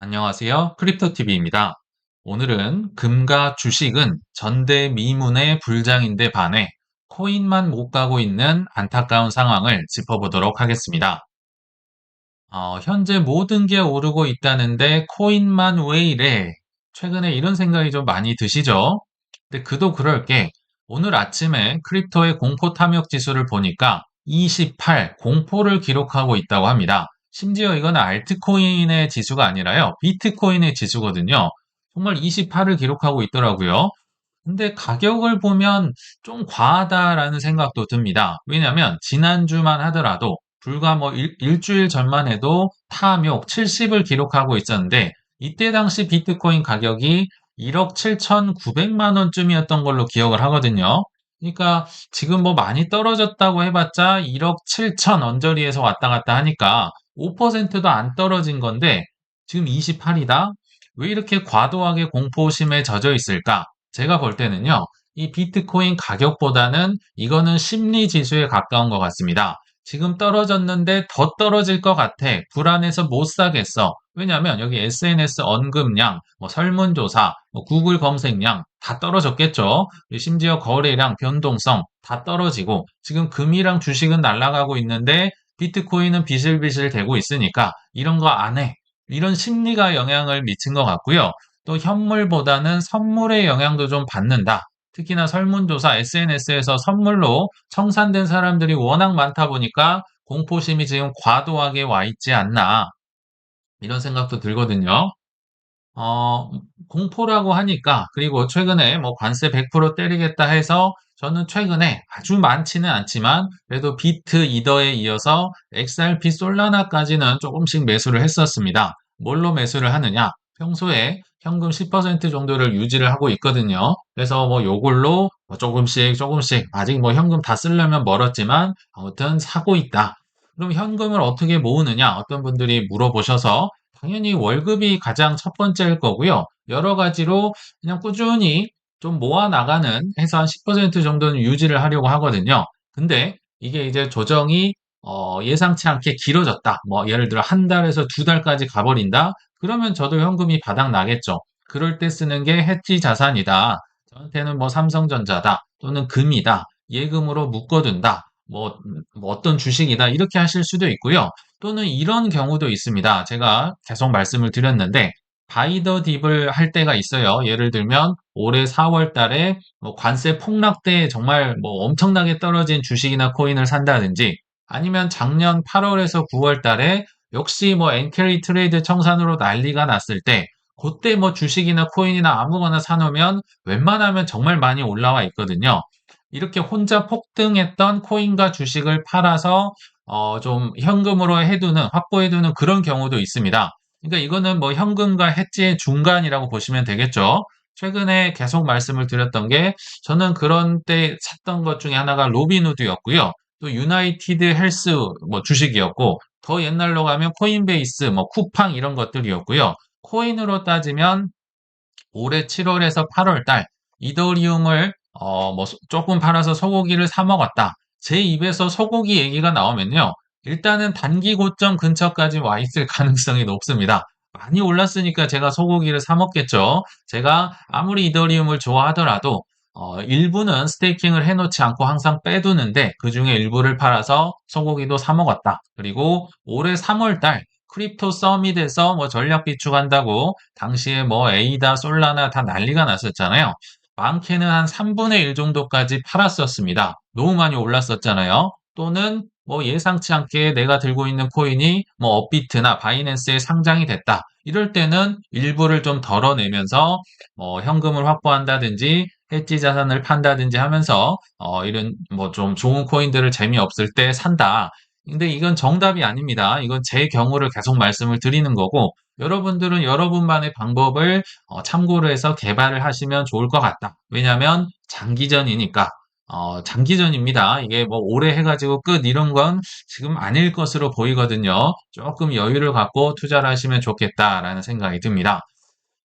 안녕하세요. 크립토TV입니다. 오늘은 금과 주식은 전대미문의 불장인데 반해 코인만 못 가고 있는 안타까운 상황을 짚어보도록 하겠습니다. 어, 현재 모든 게 오르고 있다는데 코인만 왜 이래? 최근에 이런 생각이 좀 많이 드시죠? 근데 그도 그럴 게 오늘 아침에 크립토의 공포 탐욕 지수를 보니까 28 공포를 기록하고 있다고 합니다. 심지어 이건 알트코인의 지수가 아니라요. 비트코인의 지수거든요. 정말 28을 기록하고 있더라고요. 근데 가격을 보면 좀 과하다라는 생각도 듭니다. 왜냐면 지난주만 하더라도 불과 뭐 일, 일주일 전만 해도 탐욕 70을 기록하고 있었는데 이때 당시 비트코인 가격이 1억 7,900만 원쯤이었던 걸로 기억을 하거든요. 그러니까 지금 뭐 많이 떨어졌다고 해봤자 1억 7천 언저리에서 왔다 갔다 하니까 5%도 안 떨어진 건데 지금 28이다? 왜 이렇게 과도하게 공포심에 젖어 있을까? 제가 볼 때는요, 이 비트코인 가격보다는 이거는 심리 지수에 가까운 것 같습니다. 지금 떨어졌는데 더 떨어질 것 같아. 불안해서 못 사겠어. 왜냐하면 여기 SNS 언급량, 뭐 설문조사, 뭐 구글 검색량 다 떨어졌겠죠. 심지어 거래량, 변동성 다 떨어지고 지금 금이랑 주식은 날아가고 있는데 비트코인은 비실비실 되고 있으니까 이런 거 안 해. 이런 심리가 영향을 미친 것 같고요. 또 현물보다는 선물의 영향도 좀 받는다. 특히나 설문조사 SNS에서 선물로 청산된 사람들이 워낙 많다 보니까 공포심이 지금 과도하게 와 있지 않나. 이런 생각도 들거든요. 어, 공포라고 하니까, 그리고 최근에 뭐 관세 100% 때리겠다 해서 저는 최근에 아주 많지는 않지만 그래도 비트 이더에 이어서 XRP 솔라나까지는 조금씩 매수를 했었습니다. 뭘로 매수를 하느냐? 평소에 현금 10% 정도를 유지를 하고 있거든요. 그래서 뭐 요걸로 뭐 조금씩 조금씩 아직 뭐 현금 다 쓰려면 멀었지만 아무튼 사고 있다. 그럼 현금을 어떻게 모으느냐? 어떤 분들이 물어보셔서 당연히 월급이 가장 첫 번째일 거고요. 여러 가지로 그냥 꾸준히 좀 모아 나가는 해서 한 10% 정도는 유지를 하려고 하거든요. 근데 이게 이제 조정이 어, 예상치 않게 길어졌다. 뭐 예를 들어 한 달에서 두 달까지 가버린다. 그러면 저도 현금이 바닥 나겠죠. 그럴 때 쓰는 게 해지 자산이다. 저한테는 뭐 삼성전자다. 또는 금이다. 예금으로 묶어둔다. 뭐, 뭐 어떤 주식이다. 이렇게 하실 수도 있고요. 또는 이런 경우도 있습니다. 제가 계속 말씀을 드렸는데 바이더 딥을 할 때가 있어요. 예를 들면 올해 4월 달에 뭐 관세 폭락 때 정말 뭐 엄청나게 떨어진 주식이나 코인을 산다든지 아니면 작년 8월에서 9월 달에 역시 뭐 엔캐리 트레이드 청산으로 난리가 났을 때 그때 뭐 주식이나 코인이나 아무거나 사놓으면 웬만하면 정말 많이 올라와 있거든요. 이렇게 혼자 폭등했던 코인과 주식을 팔아서 어, 좀 현금으로 해두는, 확보해두는 그런 경우도 있습니다. 그러니까 이거는 뭐 현금과 해지의 중간이라고 보시면 되겠죠. 최근에 계속 말씀을 드렸던 게 저는 그런 때 샀던 것 중에 하나가 로빈후드였고요. 또 유나이티드 헬스 뭐 주식이었고 더 옛날로 가면 코인베이스, 뭐 쿠팡 이런 것들이었고요. 코인으로 따지면 올해 7월에서 8월 달 이더리움을 어, 뭐 조금 팔아서 소고기를 사 먹었다. 제 입에서 소고기 얘기가 나오면요. 일단은 단기 고점 근처까지 와 있을 가능성이 높습니다. 많이 올랐으니까 제가 소고기를 사 먹겠죠. 제가 아무리 이더리움을 좋아하더라도 어, 일부는 스테이킹을 해놓지 않고 항상 빼두는데 그 중에 일부를 팔아서 소고기도 사 먹었다. 그리고 올해 3월 달 크립토 서밋에서 뭐 전략 비축한다고 당시에 뭐 에이다, 솔라나 다 난리가 났었잖아요. 많게는 한 3분의 1 정도까지 팔았었습니다. 너무 많이 올랐었잖아요. 또는 뭐 예상치 않게 내가 들고 있는 코인이 뭐 업비트나 바이낸스에 상장이 됐다. 이럴 때는 일부를 좀 덜어내면서 뭐 현금을 확보한다든지 해지 자산을 판다든지 하면서 어 이런 뭐 좀 좋은 코인들을 재미없을 때 산다. 근데 이건 정답이 아닙니다. 이건 제 경우를 계속 말씀을 드리는 거고 여러분들은 여러분만의 방법을 어, 참고를 해서 개발을 하시면 좋을 것 같다. 왜냐하면 장기전이니까 어, 장기전입니다. 이게 뭐 오래 해가지고 끝 이런 건 지금 아닐 것으로 보이거든요. 조금 여유를 갖고 투자를 하시면 좋겠다라는 생각이 듭니다.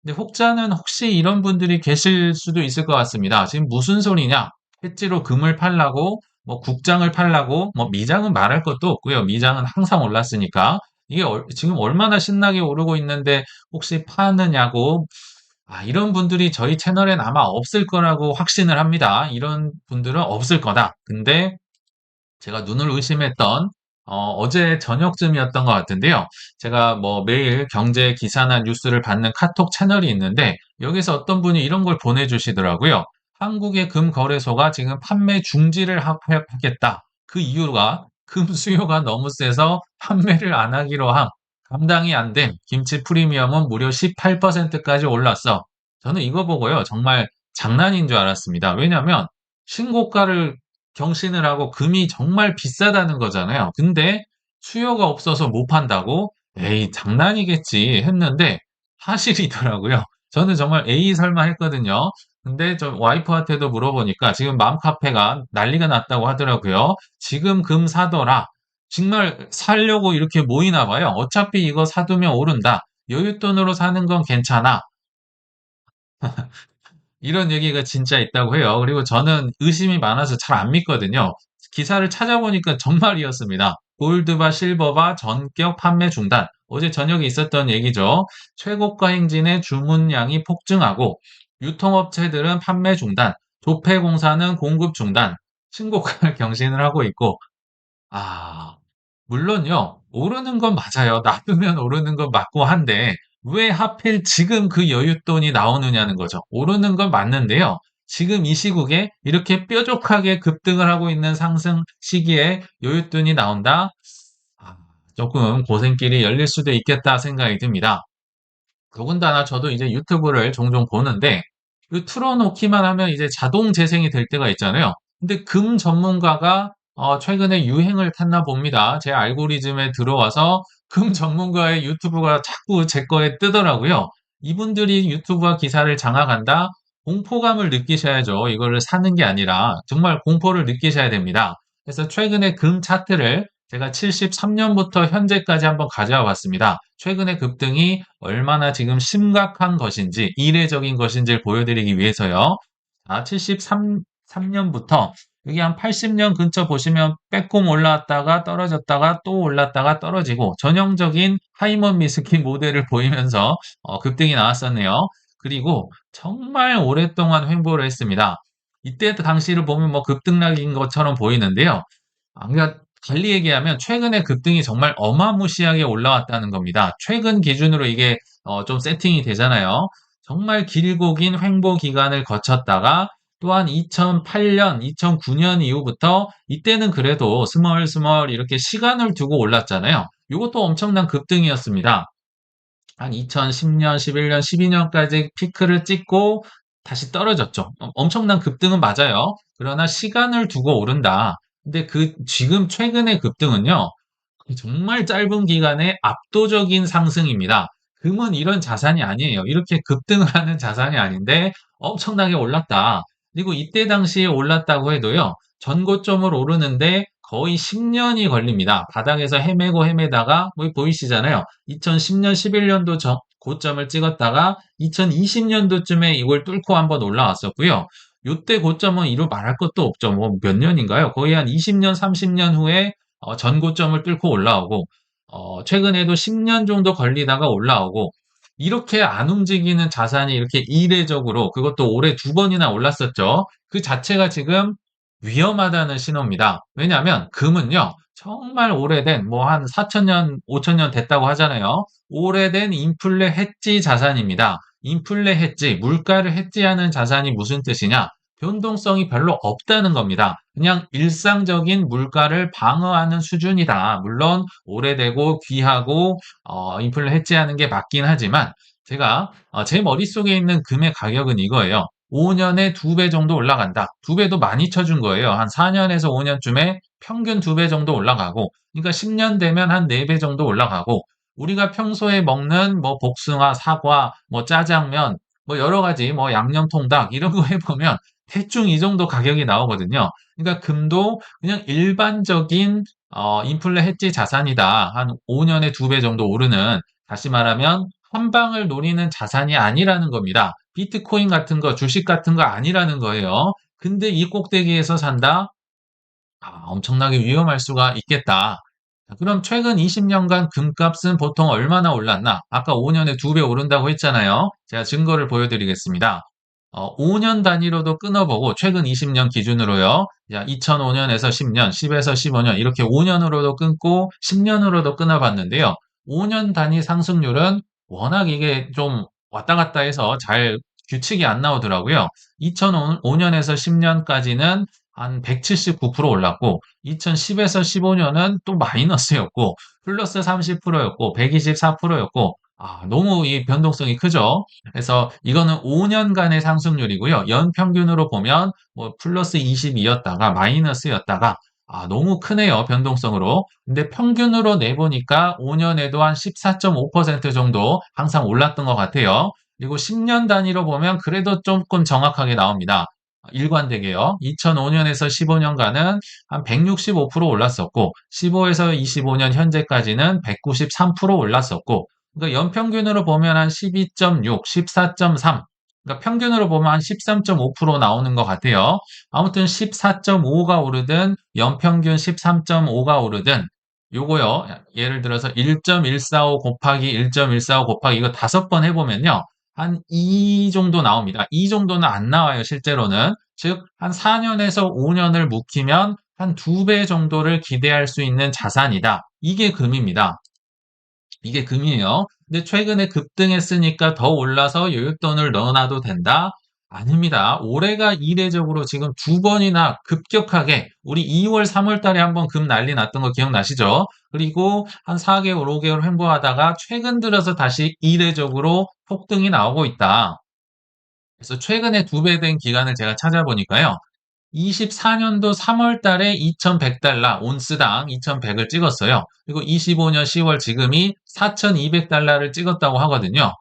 근데 혹자는 혹시 이런 분들이 계실 수도 있을 것 같습니다. 지금 무슨 소리냐? 해지로 금을 팔라고 뭐 국장을 팔라고 뭐 미장은 말할 것도 없고요. 미장은 항상 올랐으니까 이게 얼 지금 얼마나 신나게 오르고 있는데 혹시 파느냐고 아 이런 분들이 저희 채널엔 아마 없을 거라고 확신을 합니다. 이런 분들은 없을 거다. 근데 제가 눈을 의심했던 어, 어제 저녁쯤이었던 것 같은데요. 제가 뭐 매일 경제 기사나 뉴스를 받는 카톡 채널이 있는데 여기서 어떤 분이 이런 걸 보내주시더라고요. 한국의 금 거래소가 지금 판매 중지를 하, 하겠다. 그 이유가 금 수요가 너무 세서 판매를 안 하기로 함. 감당이 안 됨. 김치 프리미엄은 무려 18%까지 올랐어. 저는 이거 보고요. 정말 장난인 줄 알았습니다. 왜냐하면 신고가를 경신을 하고 금이 정말 비싸다는 거잖아요. 근데 수요가 없어서 못 판다고? 에이, 장난이겠지 했는데 사실이더라고요. 저는 정말 에이 설마 했거든요. 근데 저 와이프한테도 물어보니까 지금 맘카페가 난리가 났다고 하더라고요. 지금 금 사더라. 정말 살려고 이렇게 모이나 봐요. 어차피 이거 사두면 오른다. 여윳돈으로 사는 건 괜찮아. 이런 얘기가 진짜 있다고 해요. 그리고 저는 의심이 많아서 잘 안 믿거든요. 기사를 찾아보니까 정말이었습니다. 골드바 실버바 전격 판매 중단. 어제 저녁에 있었던 얘기죠. 최고가 행진의 주문량이 폭증하고 유통업체들은 판매 중단, 조폐공사는 공급 중단, 신고가를 경신을 하고 있고 아, 물론요, 오르는 건 맞아요. 놔두면 오르는 건 맞고 한데, 왜 하필 지금 그 여윳돈이 나오느냐는 거죠. 오르는 건 맞는데요. 지금 이 시국에 이렇게 뾰족하게 급등을 하고 있는 상승 시기에 여윳돈이 나온다? 아, 조금 고생길이 열릴 수도 있겠다 생각이 듭니다. 더군다나 저도 이제 유튜브를 종종 보는데, 그 틀어놓기만 하면 이제 자동 재생이 될 때가 있잖아요. 근데 금 전문가가 어, 최근에 유행을 탔나 봅니다. 제 알고리즘에 들어와서 금 전문가의 유튜브가 자꾸 제 거에 뜨더라고요. 이분들이 유튜브와 기사를 장악한다? 공포감을 느끼셔야죠. 이거를 사는 게 아니라 정말 공포를 느끼셔야 됩니다. 그래서 최근에 금 차트를 제가 73년부터 현재까지 한번 가져와 봤습니다. 최근의 급등이 얼마나 지금 심각한 것인지, 이례적인 것인지를 보여드리기 위해서요. 자, 73, 3년부터 여기 한 80년 근처 보시면 빼꼼 올라왔다가 떨어졌다가 또 올랐다가 떨어지고 전형적인 하이먼 미스키 모델을 보이면서 어, 급등이 나왔었네요. 그리고 정말 오랫동안 횡보를 했습니다. 이때 당시를 보면 뭐 급등락인 것처럼 보이는데요. 아, 그러니까 달리 얘기하면 최근에 급등이 정말 어마무시하게 올라왔다는 겁니다. 최근 기준으로 이게 어, 좀 세팅이 되잖아요. 정말 길고 긴 횡보 기간을 거쳤다가 또한 2008년, 2009년 이후부터 이때는 그래도 스멀스멀 이렇게 시간을 두고 올랐잖아요. 이것도 엄청난 급등이었습니다. 한 2010년, 11년, 12년까지 피크를 찍고 다시 떨어졌죠. 어, 엄청난 급등은 맞아요. 그러나 시간을 두고 오른다. 근데 그 지금 최근의 급등은요. 정말 짧은 기간에 압도적인 상승입니다. 금은 이런 자산이 아니에요. 이렇게 급등을 하는 자산이 아닌데 엄청나게 올랐다. 그리고 이때 당시에 올랐다고 해도요. 전고점을 오르는데 거의 10년이 걸립니다. 바닥에서 헤매고 헤매다가 뭐 보이시잖아요. 2010년, 11년도 저, 고점을 찍었다가 2020년도쯤에 이걸 뚫고 한번 올라왔었고요. 요때 고점은 이루 말할 것도 없죠. 뭐 몇 년인가요? 거의 한 20년, 30년 후에 어, 전 고점을 뚫고 올라오고 어, 최근에도 10년 정도 걸리다가 올라오고 이렇게 안 움직이는 자산이 이렇게 이례적으로 그것도 올해 두 번이나 올랐었죠. 그 자체가 지금 위험하다는 신호입니다. 왜냐하면 금은요. 정말 오래된 뭐 한 4천년, 5천년 됐다고 하잖아요. 오래된 인플레 해지 자산입니다. 인플레 해지, 물가를 해지하는 자산이 무슨 뜻이냐? 변동성이 별로 없다는 겁니다. 그냥 일상적인 물가를 방어하는 수준이다. 물론 오래되고 귀하고 어, 인플레 해지하는 게 맞긴 하지만 제가 어, 제 머릿속에 있는 금의 가격은 이거예요. 5년에 2배 정도 올라간다. 2배도 많이 쳐준 거예요. 한 4년에서 5년쯤에 평균 2배 정도 올라가고 그러니까 10년 되면 한 4배 정도 올라가고 우리가 평소에 먹는 뭐 복숭아, 사과, 뭐 짜장면, 뭐 여러 가지 뭐 양념통닭 이런 거 해보면 대충 이 정도 가격이 나오거든요. 그러니까 금도 그냥 일반적인 어, 인플레 해지 자산이다. 한 5년에 2배 정도 오르는 다시 말하면 한 방을 노리는 자산이 아니라는 겁니다. 비트코인 같은 거, 주식 같은 거 아니라는 거예요. 근데 이 꼭대기에서 산다? 아, 엄청나게 위험할 수가 있겠다. 그럼 최근 20년간 금값은 보통 얼마나 올랐나? 아까 5년에 2배 오른다고 했잖아요. 제가 증거를 보여드리겠습니다. 어, 5년 단위로도 끊어보고 최근 20년 기준으로요. 자, 2005년에서 10년, 10에서 15년 이렇게 5년으로도 끊고 10년으로도 끊어봤는데요. 5년 단위 상승률은 워낙 이게 좀 왔다 갔다 해서 잘 규칙이 안 나오더라고요. 2005년에서 10년까지는 한 179% 올랐고 2010에서 15년은 또 마이너스였고 플러스 30%였고 124%였고 아, 너무 이 변동성이 크죠. 그래서 이거는 5년간의 상승률이고요. 연평균으로 보면 뭐 플러스 22였다가 마이너스였다가 아, 너무 크네요. 변동성으로. 근데 평균으로 내보니까 5년에도 한 14.5% 정도 항상 올랐던 것 같아요. 그리고 10년 단위로 보면 그래도 조금 정확하게 나옵니다. 일관되게요. 2005년에서 15년간은 한 165% 올랐었고, 15에서 25년 현재까지는 193% 올랐었고, 그러니까 연평균으로 보면 한 12.6, 14.3, 그러니까 평균으로 보면 한 13.5% 나오는 것 같아요. 아무튼 14.5가 오르든 연평균 13.5가 오르든 요거요. 예를 들어서 1.145 곱하기 1.145 곱하기 이거 다섯 번 해보면요. 한 2 정도 나옵니다. 이 정도는 안 나와요, 실제로는. 즉, 한 4년에서 5년을 묵히면 한 2배 정도를 기대할 수 있는 자산이다. 이게 금입니다. 이게 금이에요. 근데 최근에 급등했으니까 더 올라서 여윳돈을 넣어놔도 된다? 아닙니다. 올해가 이례적으로 지금 두 번이나 급격하게 우리 2월, 3월 달에 한번 금 난리 났던 거 기억나시죠? 그리고 한 4개월, 5개월 횡보하다가 최근 들어서 다시 이례적으로 폭등이 나오고 있다. 그래서 최근에 두 배 된 기간을 제가 찾아보니까요. 24년도 3월 달에 2100달러, 온스당 2100을 찍었어요. 그리고 25년 10월 지금이 4200달러를 찍었다고 하거든요.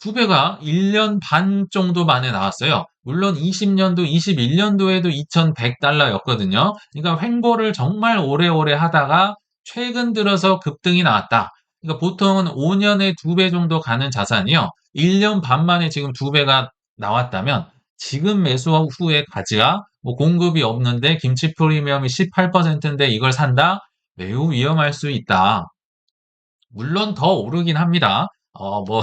두 배가 1년 반 정도 만에 나왔어요. 물론 20년도, 21년도에도 2100달러였거든요. 그러니까 횡보를 정말 오래오래 하다가 최근 들어서 급등이 나왔다. 그러니까 보통은 5년에 두배 정도 가는 자산이요. 1년 반 만에 지금 두 배가 나왔다면 지금 매수 후에 가치가 뭐 공급이 없는데 김치 프리미엄이 18%인데 이걸 산다? 매우 위험할 수 있다. 물론 더 오르긴 합니다. 어, 뭐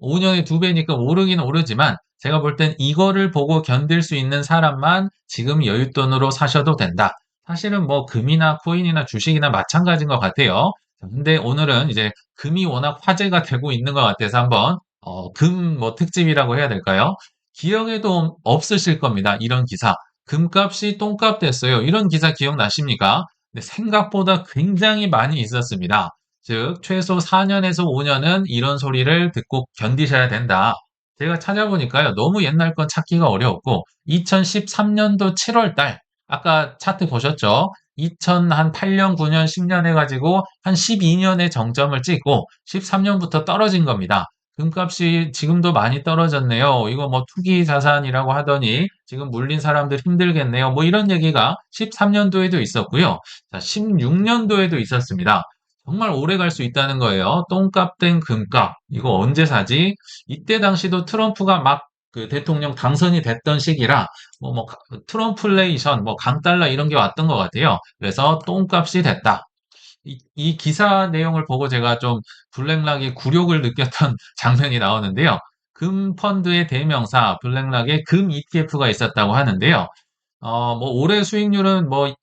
5년에 두 배니까 오르긴 오르지만 제가 볼 땐 이거를 보고 견딜 수 있는 사람만 지금 여윳돈으로 사셔도 된다. 사실은 뭐 금이나 코인이나 주식이나 마찬가지인 것 같아요. 근데 오늘은 이제 금이 워낙 화제가 되고 있는 것 같아서 한번 어, 금 뭐 특집이라고 해야 될까요? 기억에도 없으실 겁니다. 이런 기사. 금값이 똥값 됐어요. 이런 기사 기억나십니까? 생각보다 굉장히 많이 있었습니다. 즉, 최소 4년에서 5년은 이런 소리를 듣고 견디셔야 된다. 제가 찾아보니까요. 너무 옛날 건 찾기가 어려웠고, 2013년도 7월 달, 아까 차트 보셨죠? 2008년, 9년, 10년 해가지고 한 12년의 정점을 찍고 13년부터 떨어진 겁니다. 금값이 지금도 많이 떨어졌네요. 이거 뭐 투기 자산이라고 하더니 지금 물린 사람들 힘들겠네요. 뭐 이런 얘기가 13년도에도 있었고요. 자, 16년도에도 있었습니다. 정말 오래 갈 수 있다는 거예요. 똥값 된 금값. 이거 언제 사지? 이때 당시도 트럼프가 막 그 대통령 당선이 됐던 시기라 뭐, 뭐 트럼플레이션, 뭐 강달러 이런 게 왔던 것 같아요. 그래서 똥값이 됐다. 이, 이 기사 내용을 보고 제가 좀 블랙락의 굴욕을 느꼈던 장면이 나오는데요. 금 펀드의 대명사 블랙락에 금 ETF가 있었다고 하는데요. 어, 뭐 올해 수익률은 뭐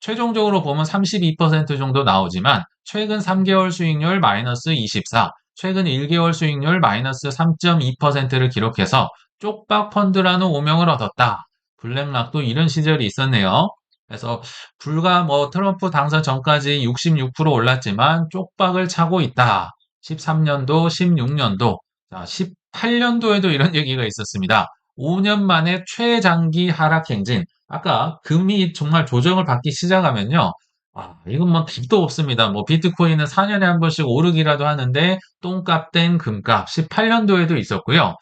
최종적으로 보면 32% 정도 나오지만 최근 3개월 수익률 마이너스 24, 최근 1개월 수익률 마이너스 3.2%를 기록해서 쪽박 펀드라는 오명을 얻었다. 블랙락도 이런 시절이 있었네요. 그래서 불과 뭐 트럼프 당선 전까지 66% 올랐지만 쪽박을 차고 있다. 13년도, 16년도, 자, 18년도에도 이런 얘기가 있었습니다. 5년 만에 최장기 하락 행진. 아까 금이 정말 조정을 받기 시작하면요. 아, 이건 뭐 답도 없습니다. 뭐 비트코인은 4년에 한 번씩 오르기라도 하는데 똥값 된 금값 18년도에도 있었고요.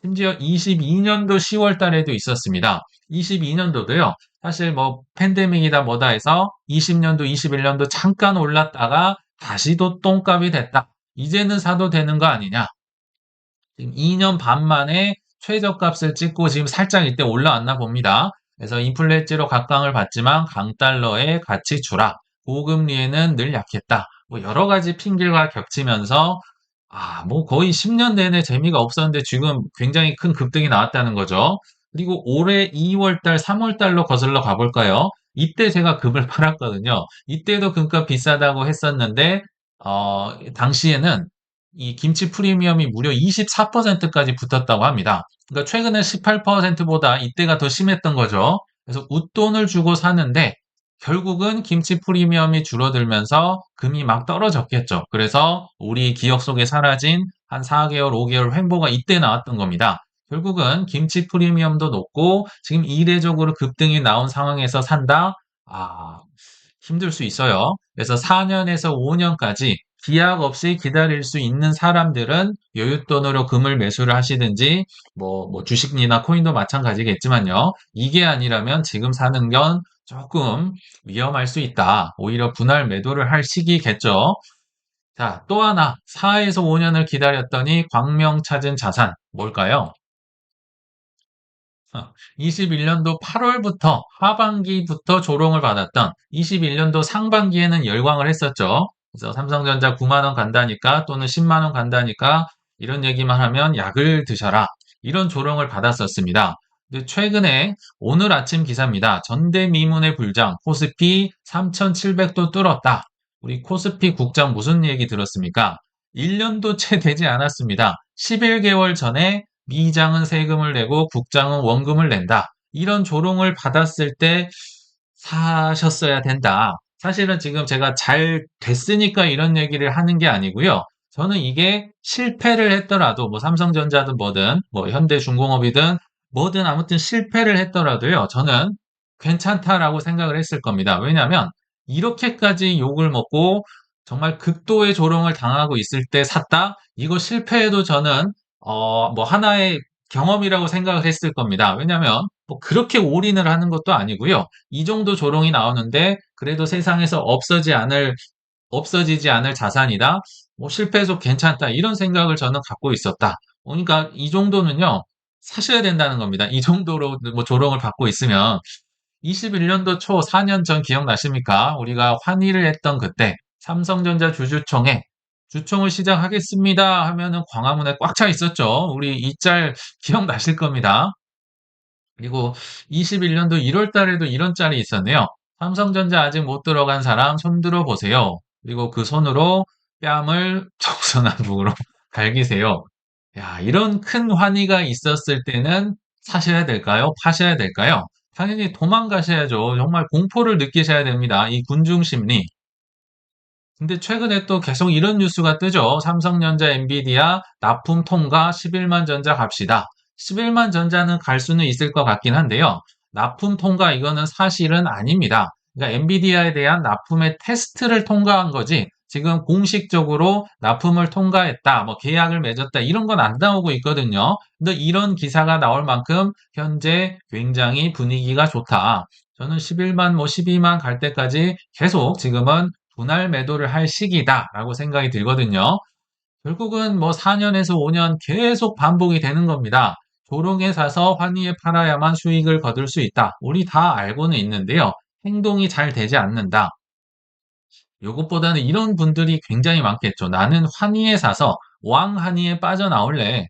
심지어 22년도 10월 달에도 있었습니다. 22년도도요. 사실 뭐 팬데믹이다 뭐다 해서 20년도, 21년도 잠깐 올랐다가 다시 또 똥값이 됐다. 이제는 사도 되는 거 아니냐. 지금 2년 반 만에 최저값을 찍고 지금 살짝 이때 올라왔나 봅니다. 그래서 인플레지로 각광을 받지만 강달러의 가치 추락. 고금리에는 늘 약했다. 뭐 여러 가지 핑계가 겹치면서 아, 뭐 거의 10년 내내 재미가 없었는데 지금 굉장히 큰 급등이 나왔다는 거죠. 그리고 올해 2월 달, 3월 달로 거슬러 가볼까요? 이때 제가 금을 팔았거든요. 이때도 금값 비싸다고 했었는데, 어, 당시에는 이 김치 프리미엄이 무려 24%까지 붙었다고 합니다. 그러니까 최근에 18%보다 이때가 더 심했던 거죠. 그래서 웃돈을 주고 사는데 결국은 김치 프리미엄이 줄어들면서 금이 막 떨어졌겠죠. 그래서 우리 기억 속에 사라진 한 4개월, 5개월 횡보가 이때 나왔던 겁니다. 결국은 김치 프리미엄도 높고 지금 이례적으로 급등이 나온 상황에서 산다? 아, 힘들 수 있어요. 그래서 4년에서 5년까지 기약 없이 기다릴 수 있는 사람들은 여윳돈으로 금을 매수를 하시든지 뭐, 뭐 주식이나 코인도 마찬가지겠지만요. 이게 아니라면 지금 사는 건 조금 위험할 수 있다. 오히려 분할 매도를 할 시기겠죠. 자, 또 하나 4에서 5년을 기다렸더니 광명 찾은 자산 뭘까요? 21년도 8월부터 하반기부터 조롱을 받았던 21년도 상반기에는 열광을 했었죠. 그래서 삼성전자 9만 원 간다니까 또는 10만 원 간다니까 이런 얘기만 하면 약을 드셔라. 이런 조롱을 받았었습니다. 최근에 오늘 아침 기사입니다. 전대미문의 불장 코스피 3,700도 뚫었다. 우리 코스피 국장 무슨 얘기 들었습니까? 1년도 채 되지 않았습니다. 11개월 전에 미장은 세금을 내고 국장은 원금을 낸다. 이런 조롱을 받았을 때 사셨어야 된다. 사실은 지금 제가 잘 됐으니까 이런 얘기를 하는 게 아니고요. 저는 이게 실패를 했더라도 뭐 삼성전자든 뭐든 뭐 현대중공업이든 뭐든 아무튼 실패를 했더라도요. 저는 괜찮다라고 생각을 했을 겁니다. 왜냐하면 이렇게까지 욕을 먹고 정말 극도의 조롱을 당하고 있을 때 샀다? 이거 실패해도 저는 어, 뭐 하나의 경험이라고 생각을 했을 겁니다. 왜냐하면 뭐 그렇게 올인을 하는 것도 아니고요. 이 정도 조롱이 나오는데 그래도 세상에서 없어지 않을 없어지지 않을 자산이다. 뭐 실패해도 괜찮다. 이런 생각을 저는 갖고 있었다. 그러니까 이 정도는요. 사셔야 된다는 겁니다. 이 정도로 뭐 조롱을 받고 있으면 21년도 초 4년 전 기억나십니까? 우리가 환희를 했던 그때 삼성전자 주주총회 주총을 시작하겠습니다 하면은 광화문에 꽉 차 있었죠. 우리 이 짤 기억나실 겁니다. 그리고 21년도 1월 달에도 이런 짤이 있었네요. 삼성전자 아직 못 들어간 사람 손 들어 보세요. 그리고 그 손으로 뺨을 정선화북으로 갈기세요. 야, 이런 큰 환희가 있었을 때는 사셔야 될까요? 파셔야 될까요? 당연히 도망가셔야죠. 정말 공포를 느끼셔야 됩니다. 이 군중 심리. 근데 최근에 또 계속 이런 뉴스가 뜨죠. 삼성전자, 엔비디아 납품 통과 11만 전자 갑시다. 11만 전자는 갈 수는 있을 것 같긴 한데요. 납품 통과 이거는 사실은 아닙니다. 그러니까 엔비디아에 대한 납품의 테스트를 통과한 거지 지금 공식적으로 납품을 통과했다, 뭐 계약을 맺었다 이런 건 안 나오고 있거든요. 근데 이런 기사가 나올 만큼 현재 굉장히 분위기가 좋다. 저는 11만, 뭐 12만 갈 때까지 계속 지금은 분할 매도를 할 시기다라고 생각이 들거든요. 결국은 뭐 4년에서 5년 계속 반복이 되는 겁니다. 조롱에 사서 환희에 팔아야만 수익을 거둘 수 있다. 우리 다 알고는 있는데요. 행동이 잘 되지 않는다. 이것보다는 이런 분들이 굉장히 많겠죠. 나는 환희에 사서 왕환희에 빠져나올래.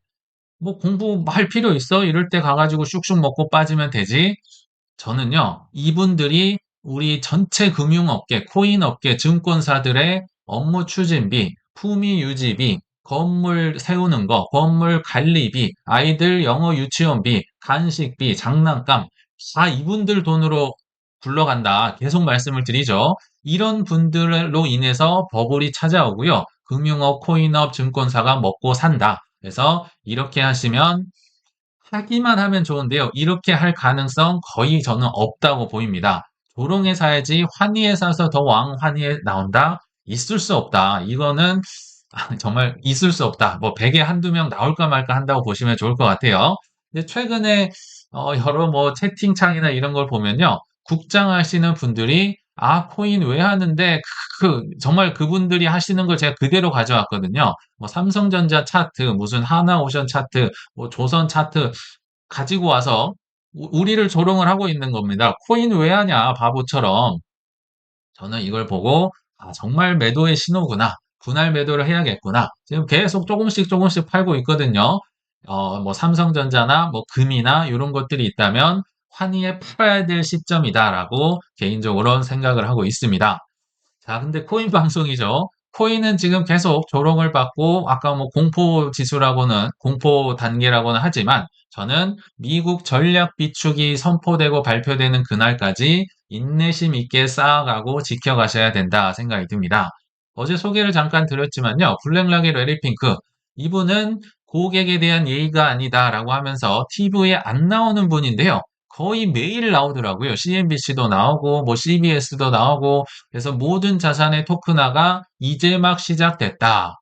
뭐 공부 할 필요 있어? 이럴 때 가가지고 쑥쑥 먹고 빠지면 되지. 저는요, 이분들이 우리 전체 금융업계, 코인업계, 증권사들의 업무 추진비, 품위 유지비, 건물 세우는 거, 건물 관리비, 아이들 영어 유치원비, 간식비, 장난감, 다 이분들 돈으로 굴러간다. 계속 말씀을 드리죠. 이런 분들로 인해서 버블이 찾아오고요. 금융업, 코인업, 증권사가 먹고 산다. 그래서 이렇게 하시면 하기만 하면 좋은데요. 이렇게 할 가능성 거의 저는 없다고 보입니다. 조롱에 사야지 환희에 사서 더 왕환희에 나온다? 있을 수 없다. 이거는 정말 있을 수 없다. 뭐 100에 한두 명 나올까 말까 한다고 보시면 좋을 것 같아요. 근데 최근에 어, 여러 뭐 채팅창이나 이런 걸 보면요. 국장 하시는 분들이 아, 코인 왜 하는데 그, 그 정말 그분들이 하시는 걸 제가 그대로 가져왔거든요. 뭐 삼성전자 차트, 무슨 하나오션 차트, 뭐 조선 차트 가지고 와서 우리를 조롱을 하고 있는 겁니다. 코인 왜 하냐, 바보처럼. 저는 이걸 보고 아, 정말 매도의 신호구나. 분할 매도를 해야겠구나. 지금 계속 조금씩 조금씩 팔고 있거든요. 어, 뭐 삼성전자나 뭐 금이나 이런 것들이 있다면 환희에 팔아야 될 시점이다라고 개인적으로 생각을 하고 있습니다. 자, 근데 코인 방송이죠. 코인은 지금 계속 조롱을 받고 아까 뭐 공포 지수라고는 공포 단계라고는 하지만 저는 미국 전략 비축이 선포되고 발표되는 그날까지 인내심 있게 쌓아가고 지켜가셔야 된다 생각이 듭니다. 어제 소개를 잠깐 드렸지만요. 블랙락의 레리핑크 이분은 고객에 대한 예의가 아니다라고 하면서 TV에 안 나오는 분인데요. 거의 매일 나오더라고요. CNBC도 나오고 뭐 CBS도 나오고 그래서 모든 자산의 토큰화가 이제 막 시작됐다.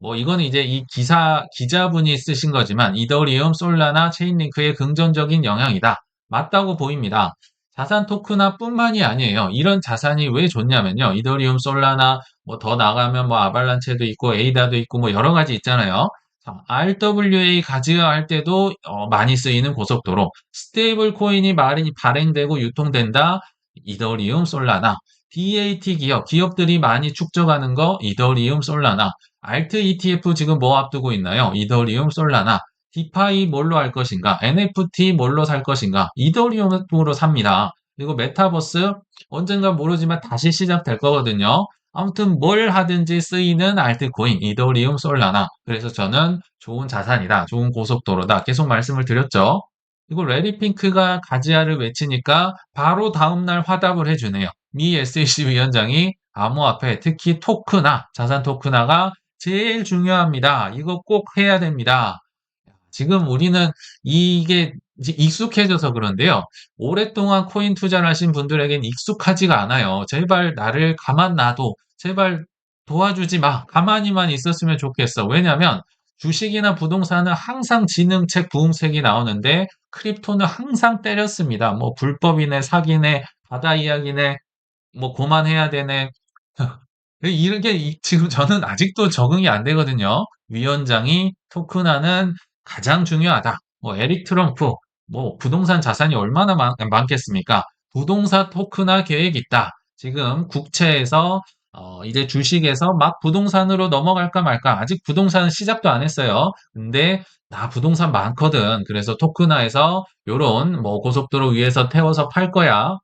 뭐 이거는 이제 이 기사 기자분이 쓰신 거지만 이더리움, 솔라나, 체인링크의 긍정적인 영향이다. 맞다고 보입니다. 자산 토큰화뿐만이 아니에요. 이런 자산이 왜 좋냐면요. 이더리움, 솔라나 뭐 더 나가면 뭐 아발란체도 있고 에이다도 있고 뭐 여러 가지 있잖아요. 자, RWA 가져할 때도 어, 많이 쓰이는 고속도로 스테이블 코인이 많이 발행되고 유통된다. 이더리움, 솔라나 DAT 기업, 기업들이 많이 축적하는 거 이더리움, 솔라나 알트 ETF 지금 뭐 앞두고 있나요? 이더리움, 솔라나 디파이 뭘로 할 것인가? NFT 뭘로 살 것인가? 이더리움으로 삽니다. 그리고 메타버스 언젠가 모르지만 다시 시작될 거거든요. 아무튼 뭘 하든지 쓰이는 알트코인, 이더리움, 솔라나. 그래서 저는 좋은 자산이다. 좋은 고속도로다. 계속 말씀을 드렸죠. 그리고 레리핑크가 가지아를 외치니까 바로 다음날 화답을 해주네요. 미 SEC 위원장이 암호화폐, 특히 토크나, 자산 토크나가 제일 중요합니다. 이거 꼭 해야 됩니다. 지금 우리는 이게 익숙해져서 그런데요. 오랫동안 코인 투자를 하신 분들에겐 익숙하지가 않아요. 제발 나를 가만 놔둬. 제발 도와주지 마. 가만히만 있었으면 좋겠어. 왜냐면 주식이나 부동산은 항상 지능책 부음책이 나오는데 크립토는 항상 때렸습니다. 뭐 불법이네, 사기네, 바다 이야기네, 뭐 고만해야 되네. 이런 게 지금 저는 아직도 적응이 안 되거든요. 위원장이 토큰화는 가장 중요하다. 뭐 에릭 트럼프, 뭐 부동산 자산이 얼마나 많, 많겠습니까? 부동산 토큰화 계획 있다. 지금 국채에서 어, 이제 주식에서 막 부동산으로 넘어갈까 말까. 아직 부동산은 시작도 안 했어요. 근데 나 부동산 많거든. 그래서 토큰화해서 요런 뭐 고속도로 위에서 태워서 팔 거야.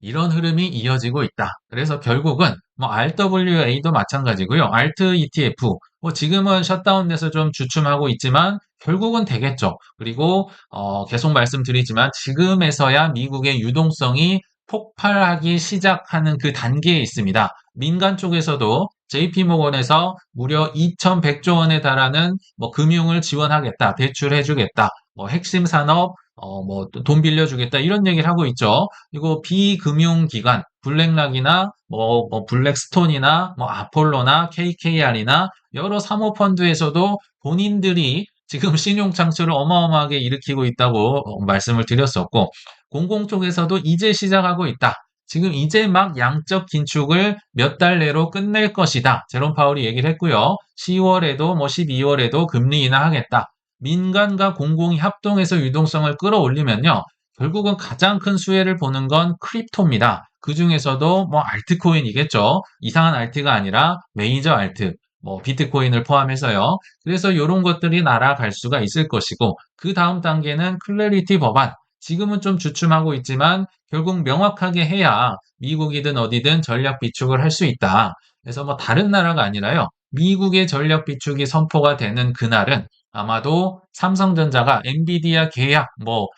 이런 흐름이 이어지고 있다. 그래서 결국은 뭐 RWA도 마찬가지고요. ALT ETF 뭐 지금은 셧다운돼서 좀 주춤하고 있지만 결국은 되겠죠. 그리고 어 계속 말씀드리지만 지금에서야 미국의 유동성이 폭발하기 시작하는 그 단계에 있습니다. 민간 쪽에서도 JP모건에서 무려 2,100조 원에 달하는 뭐 금융을 지원하겠다, 대출해주겠다, 뭐 핵심 산업 어, 뭐, 돈 빌려주겠다, 이런 얘기를 하고 있죠. 그리고 비금융기관, 블랙락이나, 뭐, 뭐, 블랙스톤이나, 뭐, 아폴로나, KKR이나, 여러 사모펀드에서도 본인들이 지금 신용 창출을 어마어마하게 일으키고 있다고 어, 말씀을 드렸었고, 공공 쪽에서도 이제 시작하고 있다. 지금 이제 막 양적 긴축을 몇 달 내로 끝낼 것이다. 제롬 파울이 얘기를 했고요. 10월에도 뭐 12월에도 금리 인하하겠다. 민간과 공공이 합동해서 유동성을 끌어올리면요. 결국은 가장 큰 수혜를 보는 건 크립토입니다. 그 중에서도 뭐 알트코인이겠죠. 이상한 알트가 아니라 메이저 알트, 뭐 비트코인을 포함해서요. 그래서 이런 것들이 날아갈 수가 있을 것이고 그 다음 단계는 클래리티 법안. 지금은 좀 주춤하고 있지만 결국 명확하게 해야 미국이든 어디든 전략 비축을 할 수 있다. 그래서 뭐 다른 나라가 아니라요. 미국의 전략 비축이 선포가 되는 그날은 아마도 삼성전자가 엔비디아 계약 뭐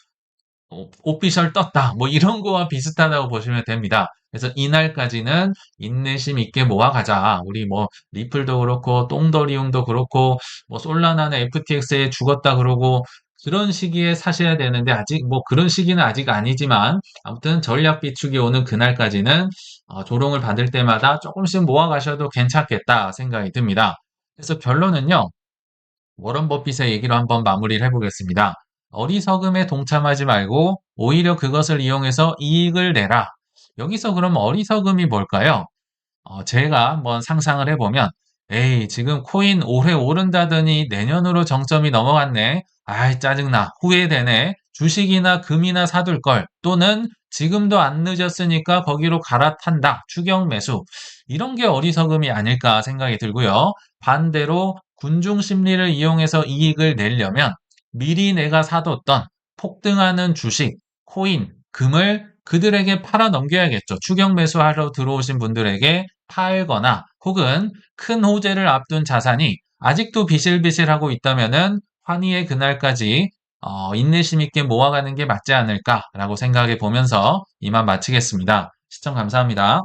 어, 오피셜 떴다 뭐 이런 거와 비슷하다고 보시면 됩니다. 그래서 이날까지는 인내심 있게 모아가자. 우리 뭐 리플도 그렇고 똥더리움도 그렇고 뭐 솔라나는 FTX에 죽었다 그러고 그런 시기에 사셔야 되는데 아직 뭐 그런 시기는 아직 아니지만 아무튼 전략 비축이 오는 그날까지는 어, 조롱을 받을 때마다 조금씩 모아 가셔도 괜찮겠다 생각이 듭니다. 그래서 결론은요. 워런 버핏의 얘기로 한번 마무리를 해보겠습니다. 어리석음에 동참하지 말고 오히려 그것을 이용해서 이익을 내라. 여기서 그럼 어리석음이 뭘까요? 어, 제가 한번 상상을 해보면 에이 지금 코인 올해 오른다더니 내년으로 정점이 넘어갔네. 아이 짜증나 후회되네. 주식이나 금이나 사둘 걸 또는 지금도 안 늦었으니까 거기로 갈아탄다. 추경 매수. 이런 게 어리석음이 아닐까 생각이 들고요. 반대로 군중 심리를 이용해서 이익을 내려면 미리 내가 사뒀던 폭등하는 주식, 코인, 금을 그들에게 팔아 넘겨야겠죠. 추경 매수하러 들어오신 분들에게 팔거나 혹은 큰 호재를 앞둔 자산이 아직도 비실비실하고 있다면은 환희의 그날까지 어, 인내심 있게 모아가는 게 맞지 않을까라고 생각해 보면서 이만 마치겠습니다. 시청 감사합니다.